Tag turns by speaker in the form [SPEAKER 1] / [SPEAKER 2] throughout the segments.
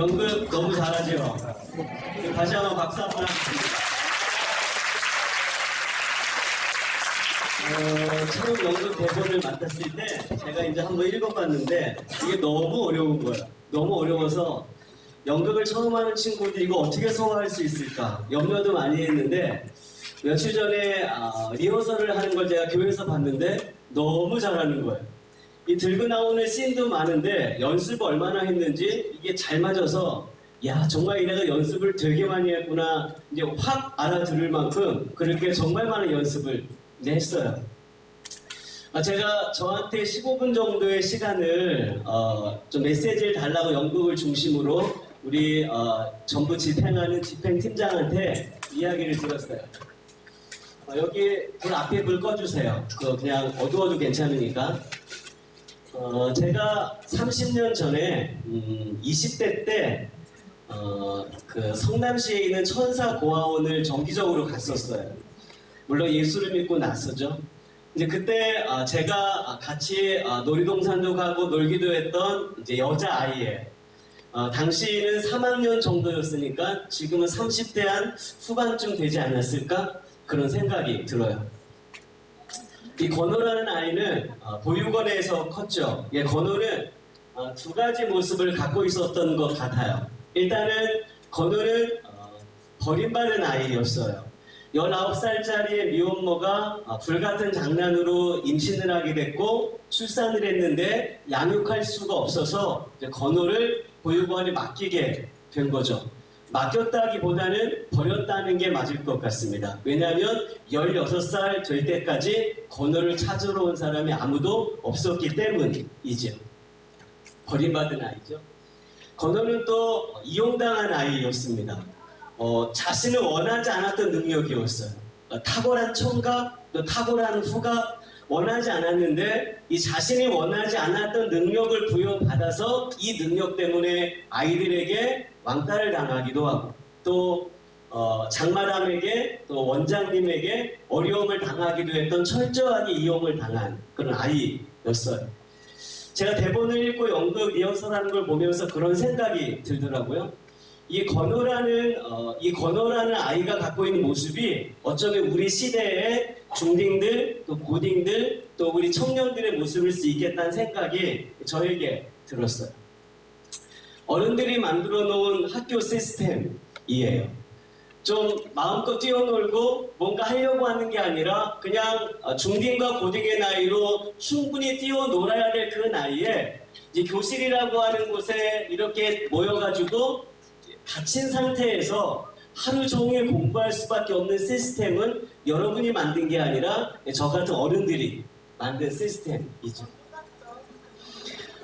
[SPEAKER 1] 연극 너무 잘하죠? 다시 한번 박수 한번 하겠습니다. 어, 처음 연극 대본을 맡았을 때 제가 이제 한번 읽어봤는데 이게 너무 어려운 거예요. 너무 어려워서 연극을 처음 하는 친구들이 이거 어떻게 소화할 수 있을까 염려도 많이 했는데 며칠 전에 아, 리허설을 하는 걸 제가 교회에서 봤는데 너무 잘하는 거예요. 이 들고 나오는 씬도 많은데 연습을 얼마나 했는지 이게 잘 맞아서 야 정말 이래가 연습을 되게 많이 했구나 이제 확 알아들을 만큼 그렇게 정말 많은 연습을 했어요. 아, 제가 저한테 15분 정도의 시간을 어, 좀 메시지를 달라고 연극을 중심으로 우리 어, 전부 집행하는 집행팀장한테 이야기를 들었어요. 어, 여기 그 앞에 불 꺼주세요. 그 그냥 어두워도 괜찮으니까. 어, 제가 30년 전에 음, 20대 때 어, 그 성남시에 있는 천사 고아원을 정기적으로 갔었어요. 물론 예수를 믿고 나서죠. 이제 그때 아, 제가 아, 같이 아, 놀이동산도 가고 놀기도 했던 이제 여자 아이예요. 어, 당시는 3학년 정도였으니까 지금은 30대 한 후반쯤 되지 않았을까 그런 생각이 들어요. 이 건호라는 아이는 어, 보육원에서 컸죠. 예, 건호는 어, 두 가지 모습을 갖고 있었던 것 같아요. 일단은 건호는 어, 버림받은 아이였어요. 19살짜리 미혼모가 어, 불같은 장난으로 임신을 하게 됐고 출산을 했는데 양육할 수가 없어서 건호를 보육원에 맡기게 된 거죠. 맡겼다기보다는 버렸다는 게 맞을 것 같습니다. 왜냐하면 16살 될 때까지 건호를 찾으러 온 사람이 아무도 없었기 때문이죠. 버림받은 아이죠. 건호는 또 이용당한 아이였습니다. 어, 자신을 원하지 않았던 능력이었어요. 어, 탁월한 청각, 또 탁월한 후각, 원하지 않았는데 이 자신이 원하지 않았던 능력을 부여받아서 이 능력 때문에 아이들에게 왕따를 당하기도 하고 또 어, 장마담에게 또 원장님에게 어려움을 당하기도 했던 철저하게 이용을 당한 그런 아이였어요. 제가 대본을 읽고 연극 리허설하는 걸 보면서 그런 생각이 들더라고요. 이 건호라는 어, 이 건호라는 아이가 갖고 있는 모습이 어쩌면 우리 시대의 중딩들 또 고딩들 또 우리 청년들의 모습일 수 있겠다는 생각이 저에게 들었어요. 어른들이 만들어 놓은 학교 시스템이에요. 좀 마음껏 뛰어놀고 뭔가 하려고 하는 게 아니라 그냥 어, 중딩과 고딩의 나이로 충분히 뛰어놀아야 될 그 나이에 교실이라고 하는 곳에 이렇게 모여가지고 갇힌 상태에서 하루 종일 공부할 수밖에 없는 시스템은 여러분이 만든 게 아니라 저 같은 어른들이 만든 시스템이죠.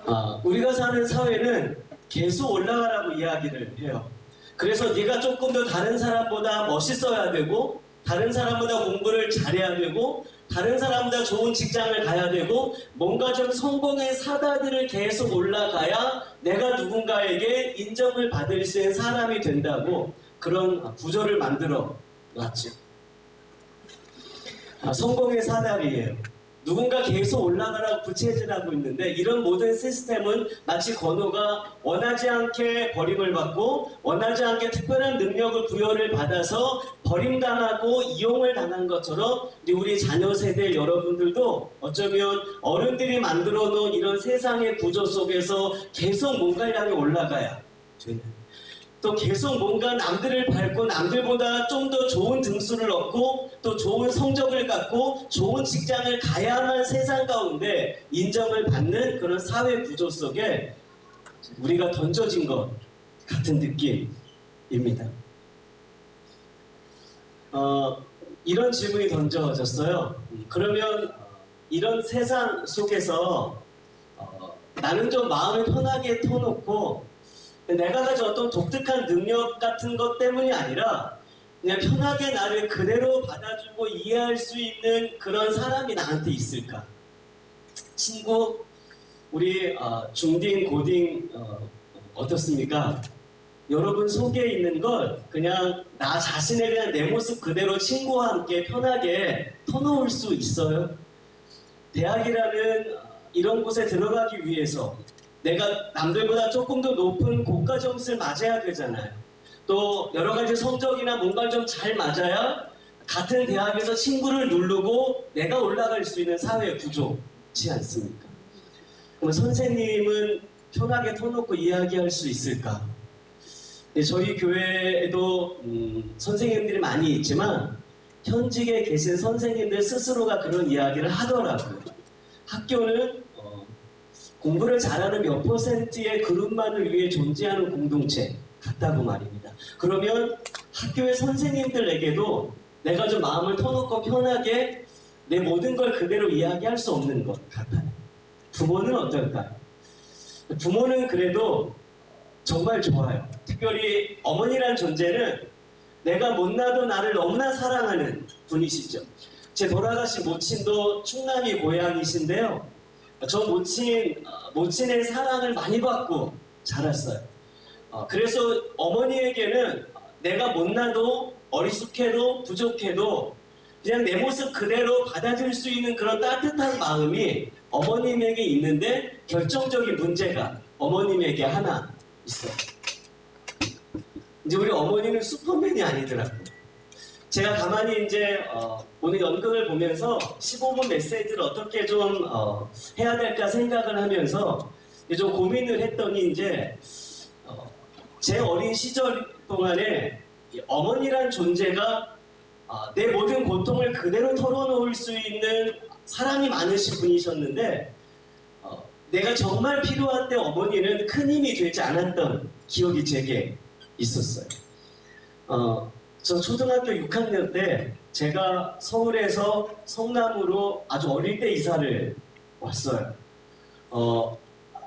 [SPEAKER 1] 아, 우리가 사는 사회는 계속 올라가라고 이야기를 해요. 그래서 네가 조금 더 다른 사람보다 멋있어야 되고 다른 사람보다 공부를 잘해야 되고 다른 사람보다 좋은 직장을 가야 되고 뭔가 좀 성공의 사다들을 계속 올라가야 내가 누군가에게 인정을 받을 수 있는 사람이 된다고 그런 구조를 만들어 놨죠. 아, 성공의 사다리예요. 누군가 계속 올라가라고 부채질하고 있는데 이런 모든 시스템은 마치 건호가 원하지 않게 버림을 받고 원하지 않게 특별한 능력을 부여를 받아서 버림당하고 이용을 당한 것처럼 우리 자녀 세대 여러분들도 어쩌면 어른들이 만들어 놓은 이런 세상의 구조 속에서 계속 뭔가를 향해 올라가야 되는 또 계속 뭔가 남들을 밟고 남들보다 좀 더 좋은 등수를 얻고 또 좋은 성적을 갖고 좋은 직장을 가야만 세상 가운데 인정을 받는 그런 사회 구조 속에 우리가 던져진 것 같은 느낌입니다. 어, 이런 질문이 던져졌어요. 그러면 이런 세상 속에서 어, 나는 좀 마음을 편하게 터놓고 내가 가진 어떤 독특한 능력 같은 것 때문이 아니라 그냥 편하게 나를 그대로 받아주고 이해할 수 있는 그런 사람이 나한테 있을까? 친구, 우리 어, 중딩, 고딩 어, 어떻습니까? 여러분 속에 있는 걸 그냥 나 자신에 대한 내 모습 그대로 친구와 함께 편하게 터놓을 수 있어요? 대학이라는 어, 이런 곳에 들어가기 위해서 내가 남들보다 조금 더 높은 고가 점수를 맞아야 되잖아요. 또 여러 가지 성적이나 뭔가를 좀 잘 맞아야 같은 대학에서 친구를 누르고 내가 올라갈 수 있는 사회 구조지 않습니까? 그럼 선생님은 편하게 터놓고 이야기할 수 있을까? 네, 저희 교회에도 음, 선생님들이 많이 있지만 현직에 계신 선생님들 스스로가 그런 이야기를 하더라고요. 학교는 어, 공부를 잘하는 몇 퍼센트의 그룹만을 위해 존재하는 공동체 같다고 말입니다. 그러면 학교의 선생님들에게도 내가 좀 마음을 터놓고 편하게 내 모든 걸 그대로 이야기할 수 없는 것 같아요. 부모는 어떨까요? 부모는 그래도 정말 좋아요. 특별히 어머니란 존재는 내가 못나도 나를 너무나 사랑하는 분이시죠. 제 돌아가신 모친도 충남이 고향이신데요. 저 모친, 어, 모친의 사랑을 많이 받고 자랐어요. 어, 그래서 어머니에게는 내가 못나도 어리숙해도 부족해도 그냥 내 모습 그대로 받아줄 수 있는 그런 따뜻한 마음이 어머님에게 있는데 결정적인 문제가 어머님에게 하나 있어요. 이제 우리 어머니는 슈퍼맨이 아니더라고요. 제가 가만히 이제 어, 오늘 연극을 보면서 15분 메시지를 어떻게 좀 어, 해야 될까 생각을 하면서 좀 고민을 했더니 이제 어, 제 어린 시절 동안에 이 어머니란 존재가 아, 내 모든 고통을 그대로 털어놓을 수 있는 사랑이 많으신 분이셨는데 어, 내가 정말 필요한 때 어머니는 큰 힘이 되지 않았던 기억이 제게 있었어요. 어, 저 초등학교 6학년 때 제가 서울에서 성남으로 아주 어릴 때 이사를 왔어요. 어,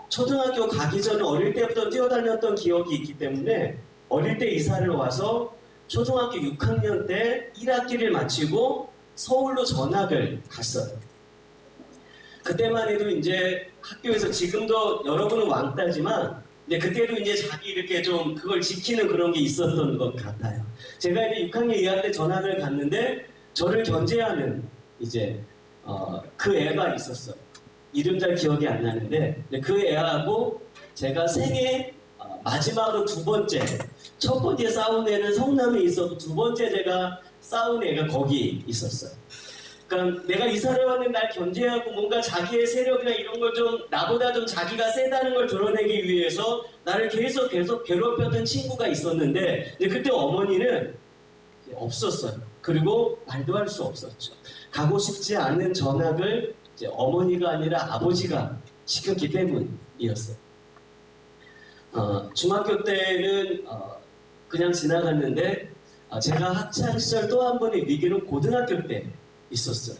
[SPEAKER 1] 초등학교 가기 전에 어릴 때부터 뛰어다녔던 기억이 있기 때문에 어릴 때 이사를 와서 초등학교 6학년 때 1학기를 마치고 서울로 전학을 갔어요. 그때만 해도 이제 학교에서 지금도 여러분은 왕따지만 근데 그때도 이제 자기 이렇게 좀 그걸 지키는 그런 게 있었던 것 같아요. 제가 이제 6학년 2학년 때 전학을 갔는데 저를 견제하는 이제 어, 그 애가 있었어요. 이름 잘 기억이 안 나는데 그 애하고 제가 생애 어, 마지막으로 두 번째 첫 번째 싸운 애는 성남에 있어도 두 번째 제가 싸운 애가 거기 있었어요. 그러니까 내가 이사를 왔는데 날 견제하고 뭔가 자기의 세력이나 이런 걸 좀 나보다 좀 자기가 세다는 걸 드러내기 위해서 나를 계속 계속 괴롭혔던 친구가 있었는데 근데 그때 어머니는 없었어요. 그리고 말도 할 수 없었죠. 가고 싶지 않은 전학을 어머니가 아니라 아버지가 시켰기 때문이었어요. 어, 중학교 때는 어, 그냥 지나갔는데 어, 제가 학창 시절 또 한 번의 위기는 고등학교 때 있었어요.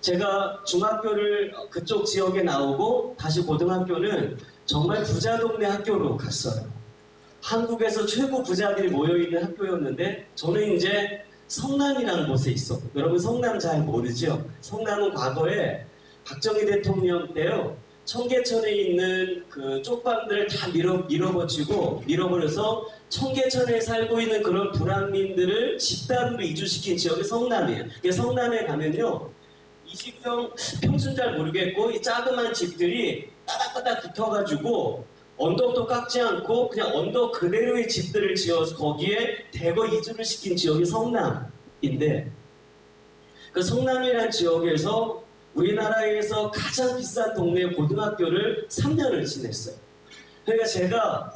[SPEAKER 1] 제가 중학교를 그쪽 지역에 나오고 다시 고등학교는 정말 부자 동네 학교로 갔어요. 한국에서 최고 부자들이 모여있는 학교였는데 저는 이제 성남이라는 곳에 있었고 여러분 성남 잘 모르죠? 성남은 과거에 박정희 대통령 때요 청계천에 있는 그 쪽방들을 다 밀어, 밀어버리고 밀어버려서 청계천에 살고 있는 그런 불황민들을 집단으로 이주시킨 지역이 성남이에요. 그러니까 성남에 가면요 20평 평수는 잘 모르겠고 이 자그만 집들이 따닥따닥 붙어가지고 언덕도 깎지 않고 그냥 언덕 그대로의 집들을 지어서 거기에 대거 이주를 시킨 지역이 성남인데 그 성남이라는 지역에서 우리나라에서 가장 비싼 동네 고등학교를 3년을 지냈어요. 그러니까 제가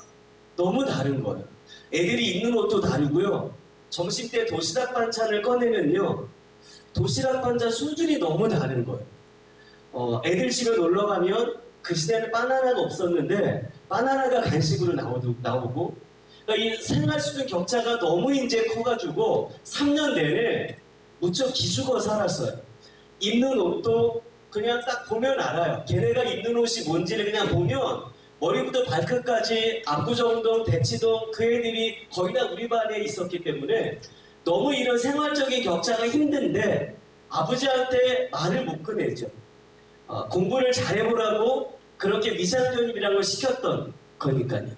[SPEAKER 1] 너무 다른 거예요. 애들이 입는 옷도 다르고요. 점심 때 도시락 반찬을 꺼내면요. 도시락 반찬 수준이 너무 다른 거예요. 어, 애들 집에 놀러 가면 그 시대는 바나나가 없었는데 바나나가 간식으로 나오고, 나오고 그러니까 이 생활 수준 격차가 너무 이제 커가지고 3년 내내 무척 기죽어 살았어요. 입는 옷도 그냥 딱 보면 알아요. 걔네가 입는 옷이 뭔지를 그냥 보면 머리부터 발끝까지 압구정동, 대치동 그 애들이 거의 다 우리 반에 있었기 때문에 너무 이런 생활적인 격차가 힘든데 아버지한테 말을 못 꺼내죠. 어, 공부를 잘해보라고 그렇게 위장전입이라는 걸 시켰던 거니까요.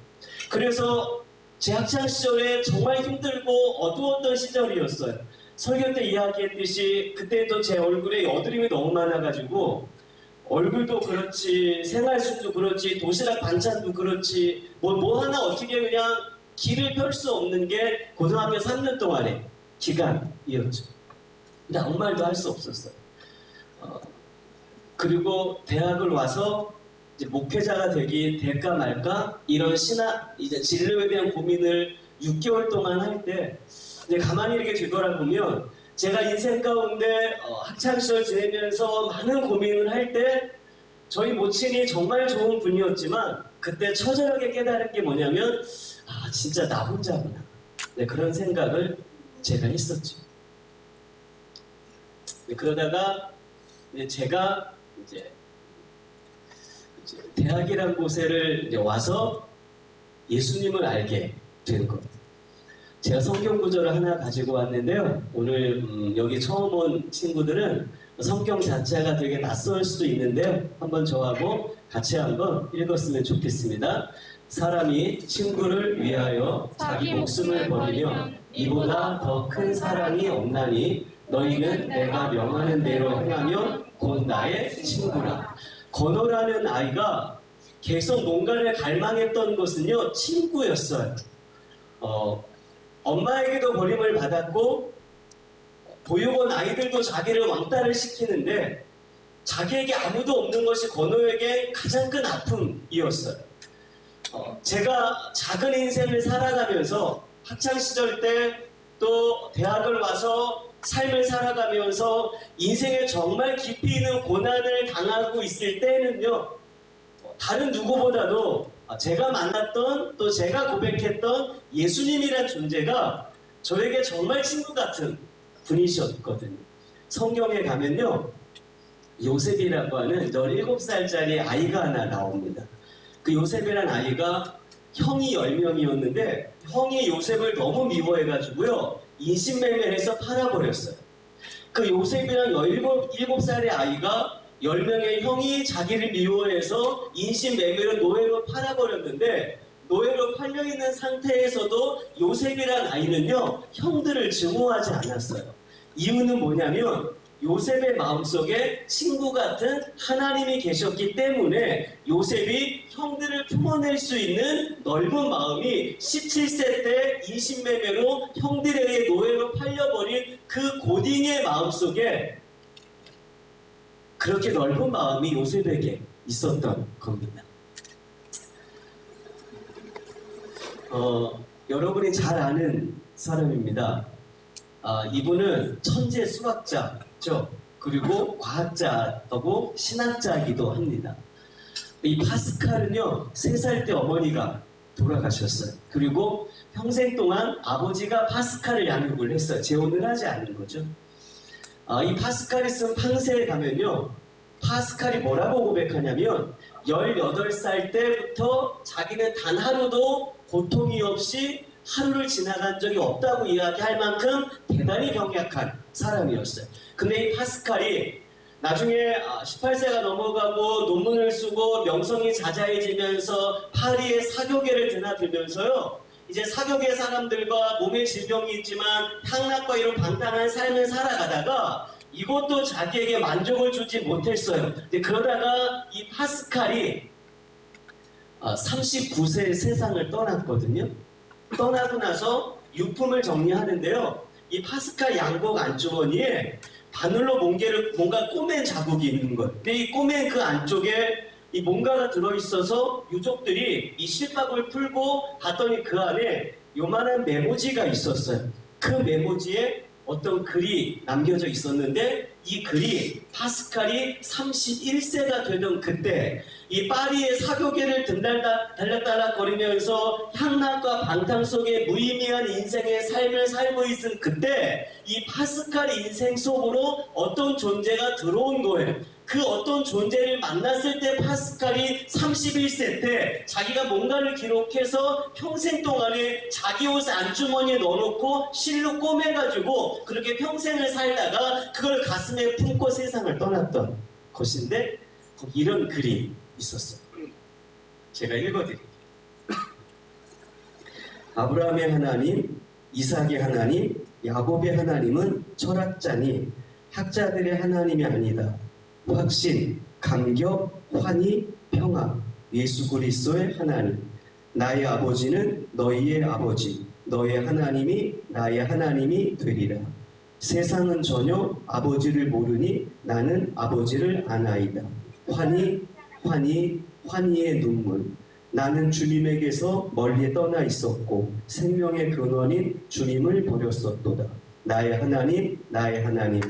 [SPEAKER 1] 그래서 제 학창 시절에 정말 힘들고 어두웠던 시절이었어요. 설교 때 이야기했듯이 그때도 제 얼굴에 여드름이 너무 많아가지고 얼굴도 그렇지, 생활수도 그렇지, 도시락 반찬도 그렇지, 뭐, 뭐 하나 어떻게 그냥 길을 펼 수 없는 게 고등학교 3년 동안의 기간이었죠. 근데 아무 말도 할 수 없었어요. 어, 그리고 대학을 와서 목회자가 되기 될까 말까 이런 신학 이제 진로에 대한 고민을 6개월 동안 할 때 이제 가만히 이렇게 뒤돌아보면 제가 인생 가운데 어, 학창 시절 지내면서 많은 고민을 할 때 저희 모친이 정말 좋은 분이었지만 그때 처절하게 깨달은 게 뭐냐면 아 진짜 나 혼자구나 네, 그런 생각을 제가 했었죠. 네, 그러다가 이제 제가 이제 대학이란 곳에를 와서 예수님을 알게 된 것. 제가 성경 구절을 하나 가지고 왔는데요. 오늘 음, 여기 처음 온 친구들은 성경 자체가 되게 낯설 수도 있는데요. 한번 저하고 같이 한번 읽었으면 좋겠습니다. 사람이 친구를 위하여 자기 목숨을 버리면 이보다 더 큰 사랑이 없나니 너희는 내가 명하는 대로 행하면 곧 나의 친구라. 건호라는 아이가 계속 뭔가를 갈망했던 것은요 친구였어요. 어, 엄마에게도 버림을 받았고 보육원 아이들도 자기를 왕따를 시키는데 자기에게 아무도 없는 것이 건호에게 가장 큰 아픔이었어요. 어, 제가 작은 인생을 살아가면서 학창 시절 때 또 대학을 와서 삶을 살아가면서 인생에 정말 깊이 있는 고난을 당하고 있을 때는요, 어, 다른 누구보다도 제가 만났던 또 제가 고백했던 예수님이란 존재가 저에게 정말 친구 같은 분이셨거든요. 성경에 가면요, 요셉이라고 하는 17살짜리 아이가 하나 나옵니다. 그 요셉이란 아이가 형이 10명이었는데 형이 요셉을 너무 미워해가지고요 인신매매를 해서 팔아버렸어요. 그 요셉이란 17살의 아이가 10명의 형이 자기를 미워해서 인신매매로 노예로 팔아버렸는데 노예로 팔려있는 상태에서도 요셉이란 아이는요 형들을 증오하지 않았어요. 이유는 뭐냐면 요셉의 마음속에 친구 같은 하나님이 계셨기 때문에 요셉이 형들을 품어낼 수 있는 넓은 마음이 17세 때 인신매매로 형들에게 노예로 팔려버린 그 고딩의 마음속에 그렇게 넓은 마음이 요셉에게 있었던 겁니다. 어, 여러분이 잘 아는 사람입니다. 아, 이분은 천재 수학자죠. 그리고 과학자하고 신학자이기도 합니다. 이 파스칼은요, 세 살 때 어머니가 돌아가셨어요. 그리고 평생 동안 아버지가 파스칼을 양육을 했어요. 재혼을 하지 않은 거죠. 아, 이 파스칼이 쓴 팡세에 가면요, 파스칼이 뭐라고 고백하냐면, 18살 때부터 자기는 단 하루도 고통이 없이 하루를 지나간 적이 없다고 이야기할 만큼 대단히 병약한 사람이었어요. 근데 이 파스칼이 나중에 18세가 넘어가고 논문을 쓰고 명성이 자자해지면서 파리의 사교계를 드나들면서요. 이제 사교계 사람들과 몸의 질병이 있지만 향락과 이런 방탕한 삶을 살아가다가 이것도 자기에게 만족을 주지 못했어요. 그러다가 이 파스칼이 39세에 세상을 떠났거든요. 떠나고 나서 유품을 정리하는데요. 이 파스칼 양복 안주머니에 바늘로 몽개를 뭔가 꼬맨 자국이 있는. 근데 이 꼬맨 그 안쪽에 이 뭔가가 들어있어서 유족들이 이 실밥을 풀고 봤더니 그 안에 요만한 메모지가 있었어요. 그 메모지에 어떤 글이 남겨져 있었는데 이 글이 파스칼이 31세가 되던 그때 이 파리의 사교계를 들락달락 거리면서 향락과 방탕 속에 무의미한 인생의 삶을 살고 있은 그때 이 파스칼 인생 속으로 어떤 존재가 들어온 거예요. 그 어떤 존재를 만났을 때 파스칼이 31세 때 자기가 뭔가를 기록해서 평생 동안에 자기 옷 안주머니에 넣어놓고 실로 꼬매가지고 그렇게 평생을 살다가 그걸 가슴에 품고 세상을 떠났던 것인데 이런 글이 있었어요. 제가 읽어드릴게요. 아브라함의 하나님, 이삭의 하나님, 야곱의 하나님은 철학자니 학자들의 하나님이 아니다. 확신,
[SPEAKER 2] 감격, 환희, 평화, 예수 그리스도의 하나님. 나의 아버지는 너희의 아버지, 너의 하나님이 나의 하나님이 되리라. 세상은 전혀 아버지를 모르니 나는 아버지를 아나이다. 환희, 환희, 환희의 눈물. 나는 주님에게서 멀리 떠나 있었고 생명의 근원인 주님을 버렸었도다. 나의 하나님, 나의 하나님,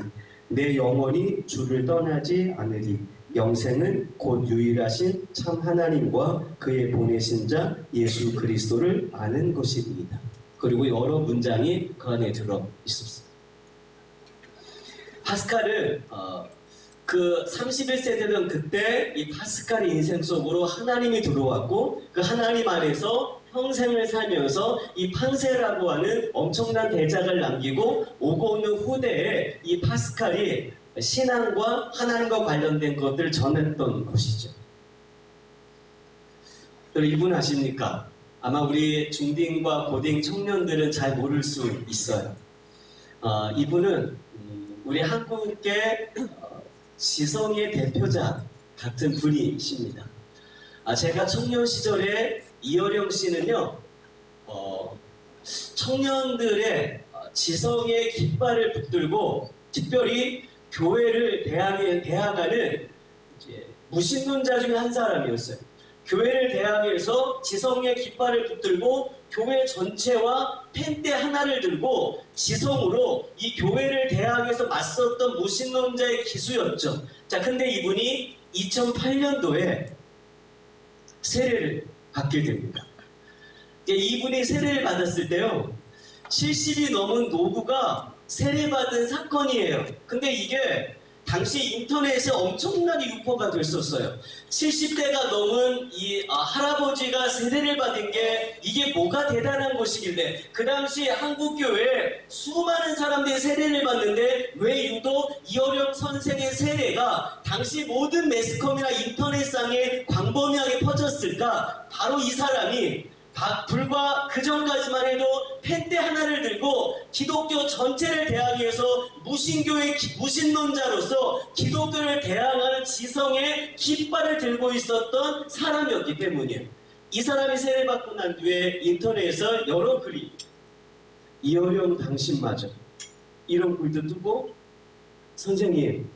[SPEAKER 2] 내 영혼이 주를 떠나지 않으리. 영생은 곧 유일하신 참 하나님과 그의 보내신 자 예수 그리스도를 아는 것입니다.
[SPEAKER 1] 그리고 여러 문장이 그 안에 들어 있었어요. 파스칼은 어, 그 31세대는 그때 이 파스칼의 인생 속으로 하나님이 들어왔고 그 하나님 안에서 평생을 살면서 이 판세라고 하는 엄청난 대작을 남기고 오고 오는 후대에 이 파스칼이 신앙과 하나님과 관련된 것들을 전했던 것이죠. 여러분 이분 아십니까? 아마 우리 중딩과 고딩 청년들은 잘 모를 수 있어요. 어, 이분은 음, 우리 한국의 어, 지성의 대표자 같은 분이십니다. 아, 제가 청년 시절에 이어령 씨는요, 어, 청년들의 어, 지성의 깃발을 붙들고 특별히 교회를 대항해, 대항하는 무신론자 중에 한 사람이었어요. 교회를 대항해서 지성의 깃발을 붙들고 교회 전체와 펜대 하나를 들고 지성으로 이 교회를 대항해서 맞섰던 무신론자의 기수였죠. 자, 근데 이분이 2008년도에 세례를 받게 됩니다. 이분이 세례를 받았을 때요, 70이 넘은 노부가 세례받은 사건이에요. 근데 이게 당시 인터넷에 엄청나게 유포가 됐었어요. 70대가 넘은 이 아, 할아버지가 세례를 받은 게 이게 뭐가 대단한 것이길래 그 당시 한국 교회에 수많은 사람들이 세례를 받는데 왜 유독 이어령 선생의 세례가 당시 모든 매스컴이나 인터넷상에 광범위하게 퍼졌을까? 바로 이 사람이 바- 불과 그 전까지만 해도 펜대 하나를 들고 기독교 전체를 대항해서 무신교의 기- 무신론자로서 기독교를 대항하는 지성의 깃발을 들고 있었던 사람이었기 때문이에요. 이 사람이 세례받고 난 뒤에 인터넷에서 여러 글이 이어령 당신마저 이런 글도 뜨고 선생님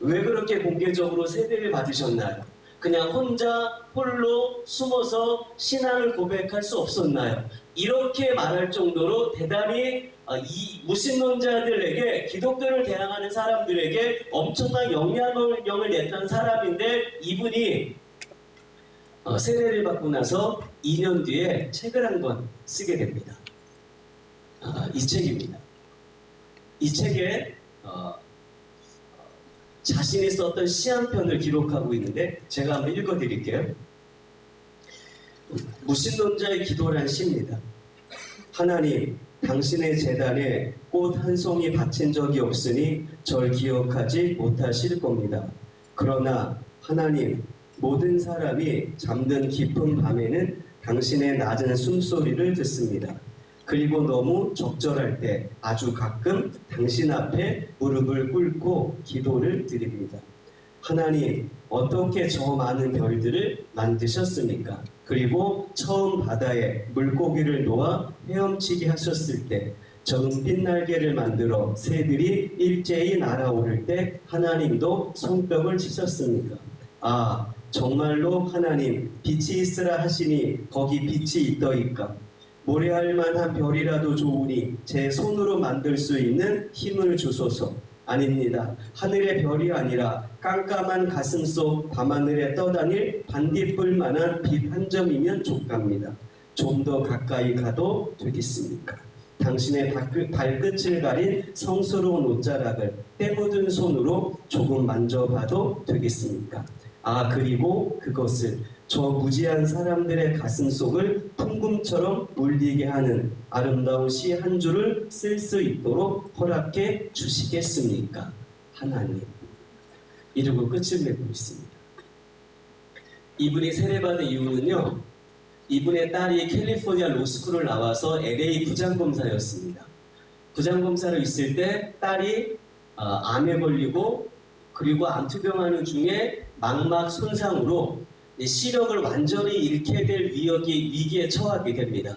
[SPEAKER 1] 왜 그렇게 공개적으로 세례를 받으셨나요? 그냥 혼자 홀로 숨어서 신앙을 고백할 수 없었나요? 이렇게 말할 정도로 대단히 어, 이 무신론자들에게 기독교를 대항하는 사람들에게 엄청난 영향력을 냈던 사람인데 이분이 어, 세례를 받고 나서 2년 뒤에 책을 한 권 쓰게 됩니다. 아, 이 책입니다. 이 책에 어, 자신이 썼던 시 한 편을 기록하고 있는데 제가 한번 읽어드릴게요. 무신론자의 기도란 시입니다. 하나님, 당신의 재단에 꽃 한 송이 바친 적이 없으니 절 기억하지 못하실 겁니다. 그러나 하나님, 모든 사람이 잠든 깊은 밤에는 당신의 낮은 숨소리를 듣습니다. 그리고 너무 적절할 때 아주 가끔 당신 앞에 무릎을 꿇고 기도를 드립니다. 하나님, 어떻게 저 많은 별들을 만드셨습니까? 그리고 처음 바다에 물고기를 놓아 헤엄치게 하셨을 때, 저 은빛 날개를 만들어 새들이 일제히 날아오를 때 하나님도 손뼉을 치셨습니까? 아, 정말로 하나님, 빛이 있으라 하시니 거기 빛이 있더이까? 모래할 만한 별이라도 좋으니 제 손으로 만들 수 있는 힘을 주소서. 아닙니다. 하늘의 별이 아니라 깜깜한 가슴 속 밤하늘에 떠다닐 반딧불 만한 빛 한 점이면 족갑니다. 좀 더 가까이 가도 되겠습니까? 당신의 발끝- 발끝을 가린 성스러운 옷자락을 때 묻은 손으로 조금 만져봐도 되겠습니까? 아, 그리고 그것을 저 무지한 사람들의 가슴 속을 풍금처럼 울리게 하는 아름다운 시 한 줄을 쓸 수 있도록 허락해 주시겠습니까? 하나님. 이러고 끝을 맺고 있습니다. 이분이 세례받은 이유는요, 이분의 딸이 캘리포니아 로스쿨을 나와서 LA 부장검사였습니다. 부장검사로 있을 때 딸이 어, 암에 걸리고 그리고 암투병하는 중에 망막 손상으로 이 시력을 완전히 잃게 될 위기, 위기에 처하게 됩니다.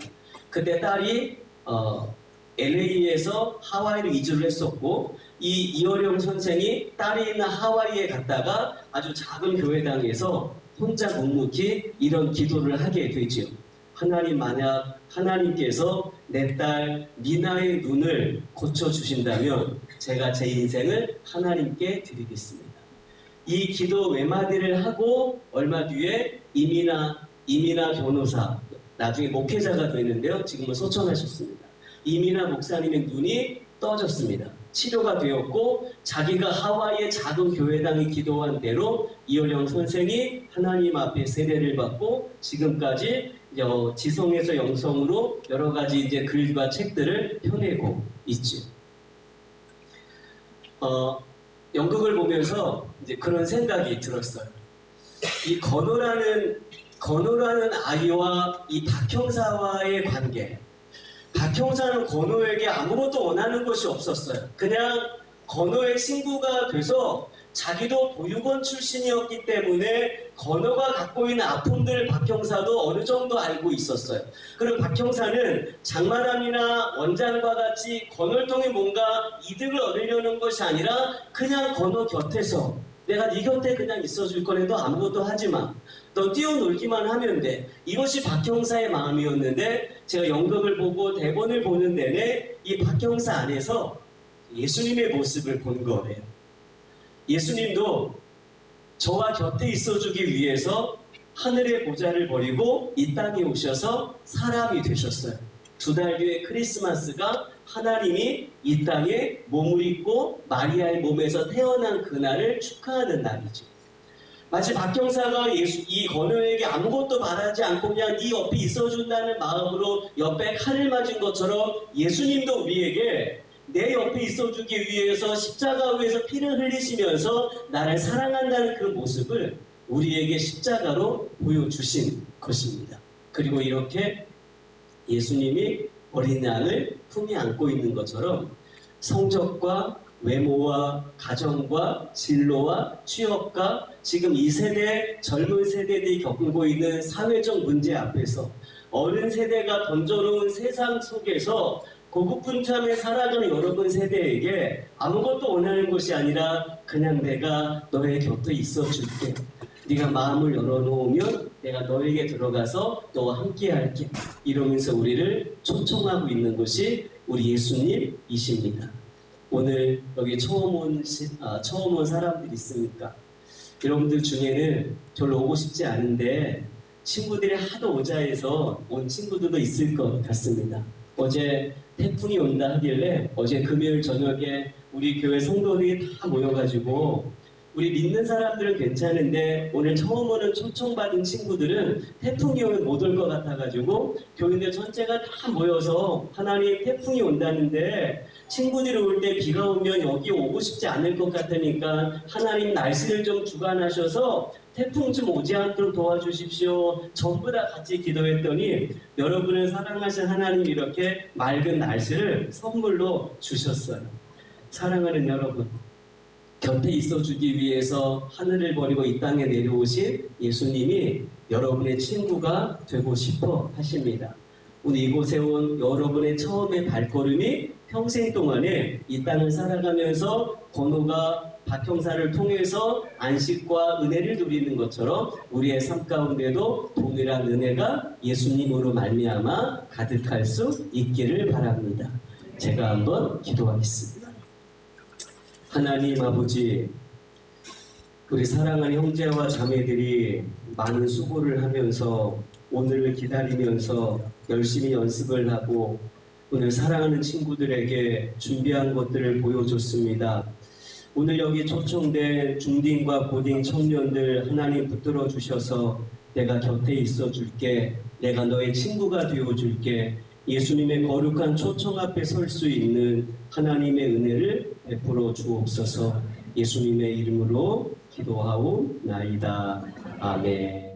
[SPEAKER 1] 그때 딸이 어, LA에서 하와이로 이주를 했었고 이 이어령 선생이 딸이 있는 하와이에 갔다가 아주 작은 교회당에서 혼자 묵묵히 이런 기도를 하게 되지요. 하나님 만약 하나님께서 내 딸 미나의 눈을 고쳐 주신다면 제가 제 인생을 하나님께 드리겠습니다. 이 기도 외마디를 하고 얼마 뒤에 이민아 이민아 변호사 나중에 목회자가 되는데요. 지금은 소천하셨습니다. 이민아 목사님의 눈이 떠졌습니다. 치료가 되었고 자기가 하와이의 작은 교회당에 기도한 대로 이효령 선생이 하나님 앞에 세례를 받고 지금까지 어, 지성에서 영성으로 여러 가지 이제 글과 책들을 펴내고 있죠. 어, 연극을 보면서 이제 그런 생각이 들었어요. 이 건호라는 건호라는 아이와 이 박형사와의 관계. 박형사는 건호에게 아무것도 원하는 것이 없었어요. 그냥 건호의 친구가 돼서 자기도 보육원 출신이었기 때문에 건호가 갖고 있는 아픔들을 박형사도 어느 정도 알고 있었어요. 그리고 박 형사는 장만함이나 원장과 같이 건호를 통해 뭔가 이득을 얻으려는 것이 아니라 그냥 건호 곁에서 내가 네 곁에 그냥 있어줄 거래 너 아무것도 하지 마. 너 뛰어놀기만 하면 돼. 이것이 박 형사의 마음이었는데 제가 연극을 보고 대본을 보는 내내 이 박 형사 안에서 예수님의 모습을 본 거예요. 예수님도 저와 곁에 있어주기 위해서 하늘의 보좌를 버리고 이 땅에 오셔서 사람이 되셨어요. 두 달 뒤에 크리스마스가 하나님이 이 땅에 몸을 입고 마리아의 몸에서 태어난 그날을 축하하는 날이죠. 마치 박경사가 예수, 이 건우에게 아무것도 바라지 않고 그냥 네 옆에 있어준다는 마음으로 옆에 칼을 맞은 것처럼 예수님도 우리에게 내 옆에 있어주기 위해서 십자가 위에서 피를 흘리시면서 나를 사랑한다는 그 모습을 우리에게 십자가로 보여주신 것입니다. 그리고 이렇게 예수님이 어린 양을 품에 안고 있는 것처럼 성적과 외모와 가정과 진로와 취업과 지금 이 세대 젊은 세대들이 겪고 있는 사회적 문제 앞에서 어른 세대가 던져놓은 세상 속에서 고급분참에 살아가는 여러분 세대에게 아무것도 원하는 것이 아니라 그냥 내가 너의 곁에 있어줄게. 네가 마음을 열어놓으면 내가 너에게 들어가서 너와 함께할게. 이러면서 우리를 초청하고 있는 것이 우리 예수님이십니다. 오늘 여기 처음 온, 시- 아, 처음 온 사람들 있습니까? 여러분들 중에는 별로 오고 싶지 않은데 친구들이 하도 오자 해서 온 친구들도 있을 것 같습니다. 어제 태풍이 온다 하길래 어제 금요일 저녁에 우리 교회 성도들이 다 모여가지고 우리 믿는 사람들은 괜찮은데 오늘 처음 오는 초청받은 친구들은 태풍이 오면 못 올 것 같아가지고 교인들 전체가 다 모여서 하나님 태풍이 온다는데 친구들이 올 때 비가 오면 여기 오고 싶지 않을 것 같으니까 하나님 날씨를 좀 주관하셔서 태풍 좀 오지 않도록 도와주십시오. 전부 다 같이 기도했더니 여러분을 사랑하신 하나님 이렇게 맑은 날씨를 선물로 주셨어요. 사랑하는 여러분, 곁에 있어주기 위해서 하늘을 버리고 이 땅에 내려오신 예수님이 여러분의 친구가 되고 싶어 하십니다. 오늘 이곳에 온 여러분의 처음의 발걸음이 평생 동안에 이 땅을 살아가면서 번호가 박형사를 통해서 안식과 은혜를 누리는 것처럼 우리의 삶 가운데도 동일한 은혜가 예수님으로 말미암아 가득할 수 있기를 바랍니다. 제가 한번 기도하겠습니다. 하나님 아버지, 우리 사랑하는 형제와 자매들이 많은 수고를 하면서 오늘을 기다리면서 열심히 연습을 하고 오늘 사랑하는 친구들에게 준비한 것들을 보여줬습니다. 오늘 여기 초청된 중딩과 고딩 청년들 하나님 붙들어 주셔서 내가 곁에 있어 줄게. 내가 너의 친구가 되어 줄게. 예수님의 거룩한 초청 앞에 설 수 있는 하나님의 은혜를 베풀어 주옵소서. 예수님의 이름으로 기도하옵나이다. 아멘.